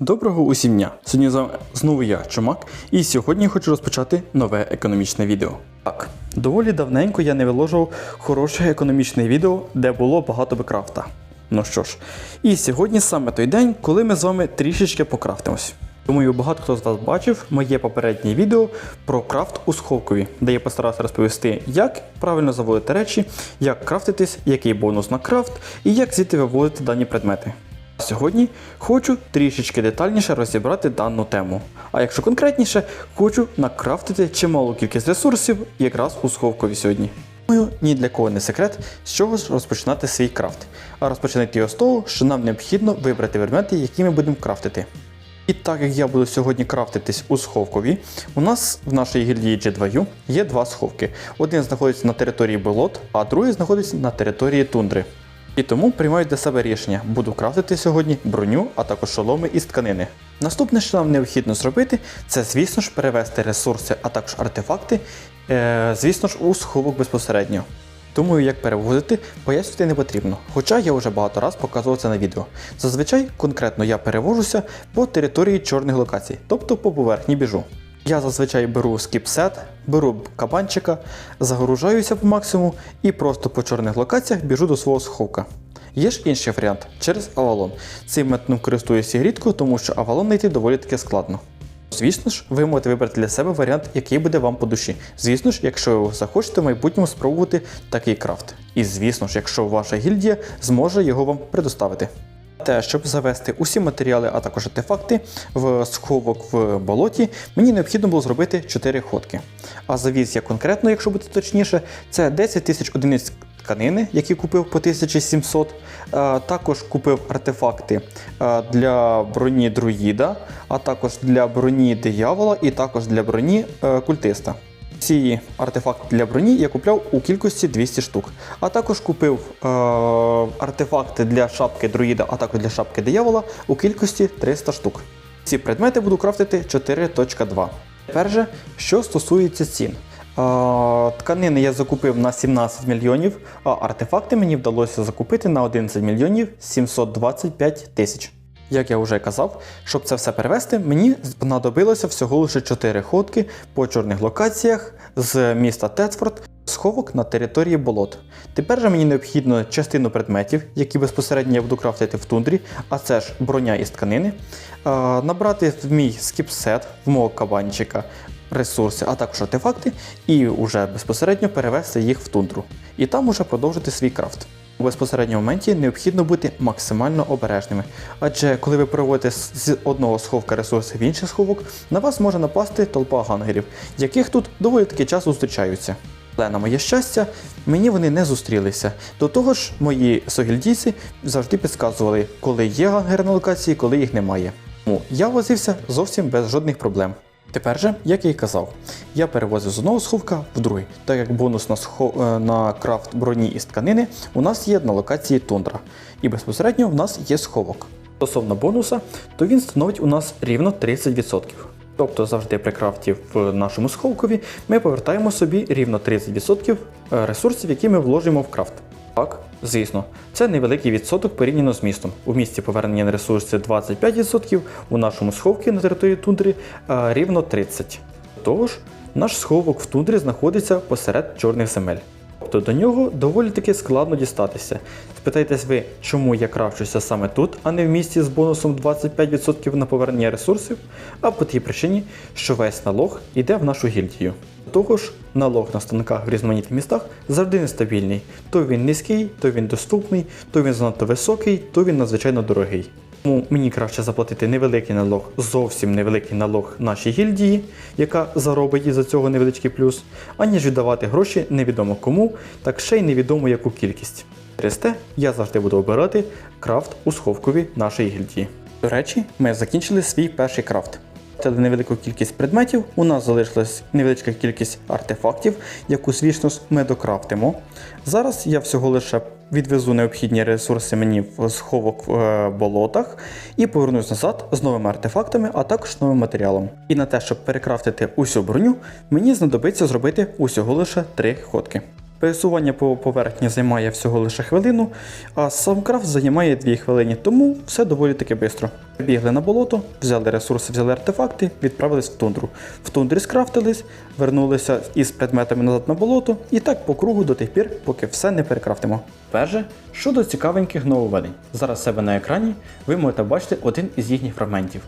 Доброго усім дня! Сьогодні з вами знову я, Чумак, і сьогодні хочу розпочати нове економічне відео. Так, доволі давненько я не виложив хороше економічне відео, де було багато бекрафта. Ну що ж, і сьогодні саме той день, коли ми з вами трішечки покрафтимось. Думаю, багато хто з вас бачив моє попереднє відео про крафт у сховкові, де я постарався розповісти, як правильно заводити речі, як крафтитись, який бонус на крафт і як звідти виводити дані предмети. Сьогодні хочу трішечки детальніше розібрати дану тему. А якщо конкретніше, хочу накрафтити чималу кількість ресурсів якраз у сховкові сьогодні. Думаю, ні для кого не секрет, з чого ж розпочинати свій крафт. А розпочинати його з того, що нам необхідно вибрати предмети, які ми будемо крафтити. І так як я буду сьогодні крафтитись у сховкові, у нас в нашій гільдії G2U є два сховки. Один знаходиться на території болот, а другий знаходиться на території тундри. І тому приймаю для себе рішення, буду крафтити сьогодні броню, а також шоломи із тканини. Наступне, що нам необхідно зробити, це, звісно ж, перевести ресурси, а також артефакти, е, звісно ж, у сховок безпосередньо. Думаю, як перевозити, пояснювати не потрібно, хоча я вже багато раз показував це на відео. Зазвичай конкретно я перевожуся по території чорних локацій, тобто по поверхні біжу. Я зазвичай беру скіпсет, беру кабанчика, загружаюся по максимуму і просто по чорних локаціях біжу до свого сховка. Є ж інший варіант через Авалон. Цим методом користуюся рідко, тому що Авалон знайти доволі таки складно. Звісно ж, ви можете вибрати для себе варіант, який буде вам по душі. Звісно ж, якщо ви захочете в майбутньому спробувати такий крафт. І звісно ж, якщо ваша гільдія зможе його вам предоставити. Те, щоб завести усі матеріали, а також артефакти в сховок в болоті, мені необхідно було зробити 4 ходки. А завіз я конкретно, якщо бути точніше, це 10 тисяч одиниць тканини, які купив по 1700. Також купив артефакти для броні друїда, а також для броні диявола і також для броні е, культиста. Ці артефакти для броні я купляв у кількості 200 штук. А також купив е, артефакти для шапки друїда, а також для шапки диявола у кількості 300 штук. Ці предмети буду крафтити 4.2. Тепер же, що стосується цін. Е, тканини я закупив на 17 мільйонів, а артефакти мені вдалося закупити на 11 мільйонів 725 тисяч. Як я вже казав, щоб це все перевести, мені знадобилося всього лише 4 ходки по чорних локаціях з міста Тетфорд, сховок на території болот. Тепер же мені необхідно частину предметів, які безпосередньо я буду крафтити в тундрі, а це ж броня із тканини, набрати в мій скіпсет, в мого кабанчика, ресурси, а також артефакти, і вже безпосередньо перевести їх в тундру. І там уже продовжити свій крафт. У безпосередньому моменті необхідно бути максимально обережними, адже коли ви переводите з з одного сховка ресурси в інший сховок, на вас може напасти толпа гангерів, яких тут доволі таки часто зустрічаються. Але на моє щастя, мені вони не зустрілися. До того ж, мої согільдійці завжди підказували, коли є гангери на локації, коли їх немає. Тому я возився зовсім без жодних проблем. Тепер же, як я і казав, я перевозив з одного сховка в другий, так як бонус на, схо... е, на крафт броні із тканини у нас є на локації тундра, і безпосередньо в нас є сховок. Стосовно бонуса, то він становить у нас рівно 30%. Тобто завжди при крафті в нашому сховкові ми повертаємо собі рівно 30% ресурсів, які ми вложимо в крафт. Так, звісно, це невеликий відсоток порівняно з містом. У місті повернення на ресурси 25%, у нашому сховці на території тундри е, рівно 30%. Тож, наш сховок в тундрі знаходиться посеред чорних земель. Тобто до нього доволі таки складно дістатися. Спитайтесь ви, чому я крафчуся саме тут, а не в місті з бонусом 25% на повернення ресурсів, а по тій причині, що весь налог йде в нашу гільдію. До того ж, налог на станках в різноманітних містах завжди нестабільний. То він низький, то він доступний, то він занадто високий, то він надзвичайно дорогий. Тому мені краще заплатити невеликий налог, зовсім невеликий налог нашій гільдії, яка заробить із-за цього невеличкий плюс, аніж віддавати гроші невідомо кому, так ще й невідомо яку кількість. Через те я завжди буду обирати крафт у сховкові нашої гільдії. До речі, ми закінчили свій перший крафт. Це невелику кількість предметів, у нас залишилась невеличка кількість артефактів, яку, звісно, ми докрафтимо. Зараз я всього лише відвезу необхідні ресурси мені в сховок в е, болотах і повернусь назад з новими артефактами, а також новим матеріалом. І на те, щоб перекрафтити усю броню, мені знадобиться зробити усього лише три ходки. Пересування по поверхні займає всього лише хвилину, а сам крафт займає 2 хвилини, тому все доволі таки швидко. Бігли на болото, взяли ресурси, взяли артефакти, відправились в тундру. В тундрі скрафтились, вернулися із предметами назад на болото і так по кругу до тих пір, поки все не перекрафтимо. Перше, щодо цікавеньких нововведень. Зараз себе на екрані ви можете бачити один із їхніх фрагментів.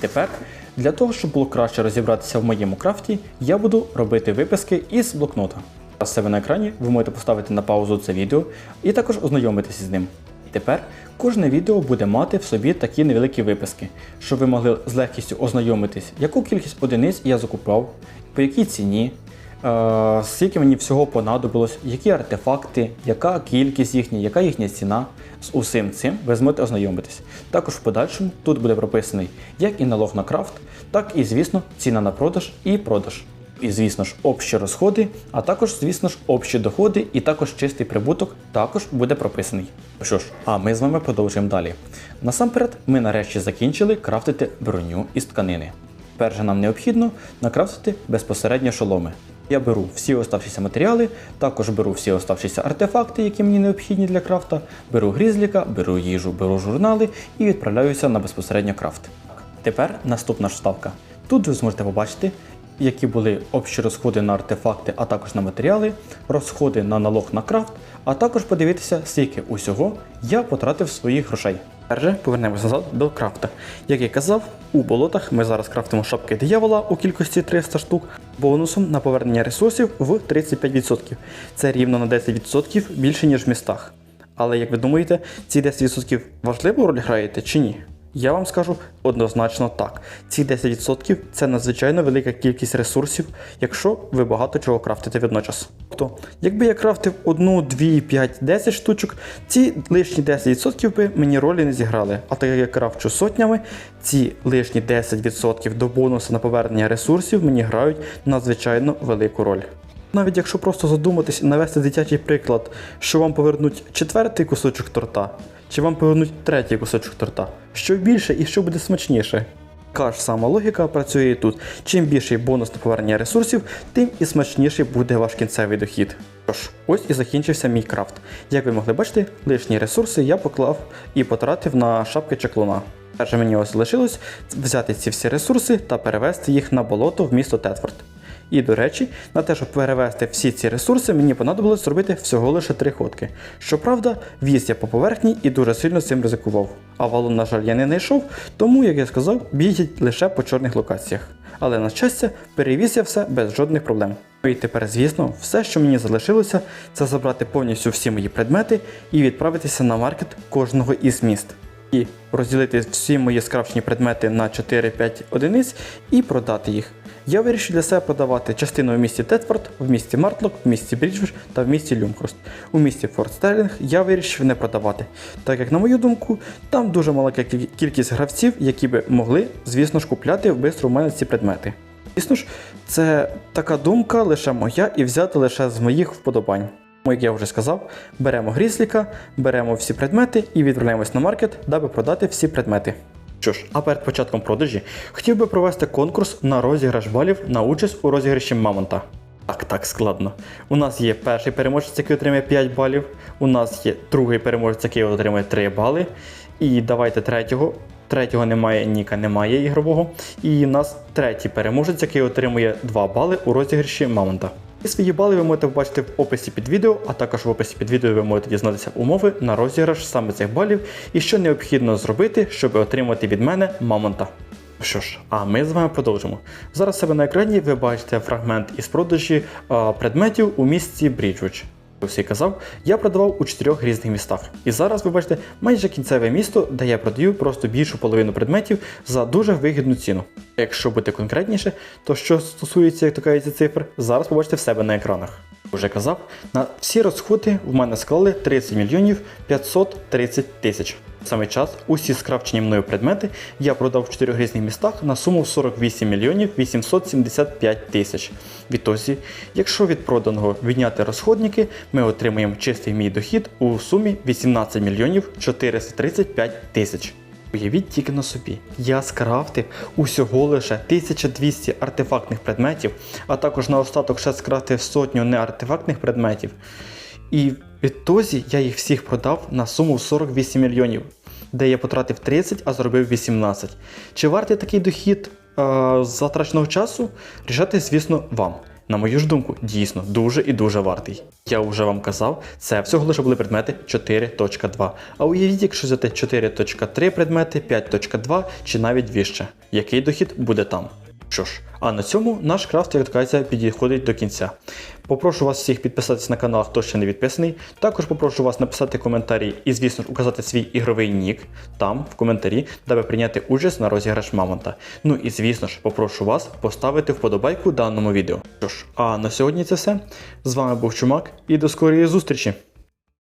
Тепер, для того, щоб було краще розібратися в моєму крафті, я буду робити виписки із блокнота. Зараз в себе на екрані ви можете поставити на паузу це відео і також ознайомитися з ним. Тепер кожне відео буде мати в собі такі невеликі виписки, щоб ви могли з легкістю ознайомитись, яку кількість одиниць я закупав, по якій ціні, е, скільки мені всього понадобилось, які артефакти, яка кількість їхня, яка їхня ціна. З усім цим ви зможете ознайомитись. Також в подальшому тут буде прописаний як і налог на крафт, так і, звісно, ціна на продаж і продаж. І, звісно ж, общі розходи, а також, звісно ж, общі доходи і також чистий прибуток також буде прописаний. Що ж, а ми з вами продовжуємо далі. Насамперед, ми нарешті закінчили крафтити броню із тканини. Перше нам необхідно накрафтити безпосередньо шоломи. Я беру всі оставшіся матеріали, також беру всі оставшіся артефакти, які мені необхідні для крафта, беру грізліка, беру їжу, беру журнали і відправляюся на безпосередньо крафт. Тепер наступна ж ставка. Тут ви зможете побачити, які були общі розходи на артефакти, а також на матеріали, розходи на налог на крафт, а також подивитися, скільки усього я потратив своїх грошей. Перше повернемося назад до крафта. Як я казав, у болотах ми зараз крафтимо шапки диявола у кількості 300 штук, бонусом на повернення ресурсів в 35%. Це рівно на 10% більше, ніж в містах. Але як ви думаєте, ці 10% важливу роль граєте чи ні? Я вам скажу однозначно так. Ці 10% це надзвичайно велика кількість ресурсів, якщо ви багато чого крафтите водночас. Тобто, якби я крафтив 1, 2, 5, 10 штучок, ці лишні 10% би мені ролі не зіграли. А так як я крафчу сотнями, ці лишні 10% до бонусу на повернення ресурсів мені грають надзвичайно велику роль. Навіть якщо просто задуматись і навести дитячий приклад, що вам повернуть четвертий кусочок торта, чи вам повернуть третій кусочок торта, що більше і що буде смачніше. Така ж сама логіка працює і тут. Чим більший бонус на повернення ресурсів, тим і смачніший буде ваш кінцевий дохід. Тож, ось і закінчився мій крафт. Як ви могли бачити, лишні ресурси я поклав і потратив на шапки чаклуна. Перше мені ось залишилось взяти ці всі ресурси та перевести їх на болото в місто Тетфорд. І, до речі, на те, щоб перевести всі ці ресурси, мені понадобилось зробити всього лише три ходки. Щоправда, віз я по поверхні і дуже сильно цим ризикував. А валун, на жаль, я не знайшов, тому, як я сказав, біжіть лише по чорних локаціях. Але на щастя, перевіз я все без жодних проблем. Ну і тепер, звісно, все, що мені залишилося, це забрати повністю всі мої предмети і відправитися на маркет кожного із міст. І розділити всі мої скрафчені предмети на 4-5 одиниць і продати їх. Я вирішив для себе продавати частину в місті Тетфорд, в місті Мартлок, в місті Бріджвіш та в місті Люмкрост. У місті Форт Стерлінг я вирішив не продавати, так як, на мою думку, там дуже маленька кількість гравців, які би могли, звісно ж, купляти бистро у мене ці предмети. Звісно ж, це така думка лише моя і взяти лише з моїх вподобань. Як я вже сказав, беремо грізліка, беремо всі предмети і відправляємось на маркет, даби продати всі предмети. Що ж, а перед початком продажі хотів би провести конкурс на розіграш балів на участь у розіграші Мамонта. Так, так складно. У нас є перший переможець, який отримує 5 балів. У нас є другий переможець, який отримує 3 бали. І давайте третього. Третього немає, Ніка немає ігрового. І у нас третій переможець, який отримує 2 бали у розіграші Мамонта. І свої бали ви можете побачити в описі під відео, а також в описі під відео ви можете дізнатися умови на розіграш саме цих балів і що необхідно зробити, щоб отримати від мене мамонта. Що ж, а ми з вами продовжимо. Зараз себе на екрані ви бачите фрагмент із продажі а, предметів у місті Бріджвіч. Як я казав, я продавав у чотирьох різних містах. І зараз ви бачите майже кінцеве місто, де я продаю просто більшу половину предметів за дуже вигідну ціну. Якщо бути конкретніше, то що стосується як то кажеться, цифр, зараз побачите в себе на екранах. Уже казав, на всі розходи в мене склали 30 мільйонів 530 тисяч. В Саме час усі скрафчені мною предмети я продав в чотирьох різних містах на суму 48 мільйонів 875 тисяч. Відтоді, якщо від проданого відняти розходники, ми отримаємо чистий мій дохід у сумі 18 мільйонів 435 тисяч. Уявіть тільки на собі, я скрафтив усього лише 1200 артефактних предметів, а також на остаток ще скрафтив сотню неартефактних предметів. І відтоді я їх всіх продав на суму в 48 мільйонів, де я потратив 30, а заробив 18. Чи вартий такий дохід е, затраченого часу? Рішати, звісно, вам. На мою ж думку, дійсно дуже і дуже вартий. Я вже вам казав, це всього лише були предмети 4.2. А уявіть, якщо взяти 4.3 предмети, 5.2 чи навіть вище. Який дохід буде там? Що ж, а на цьому наш крафт, як підходить до кінця. Попрошу вас всіх підписатися на канал, хто ще не підписаний. Також попрошу вас написати коментарі і, звісно ж, указати свій ігровий нік там, в коментарі, даби прийняти участь на розіграш Мамонта. Ну і звісно ж, попрошу вас поставити вподобайку даному відео. Що ж, а на сьогодні це все. З вами був Чумак і до скорої зустрічі!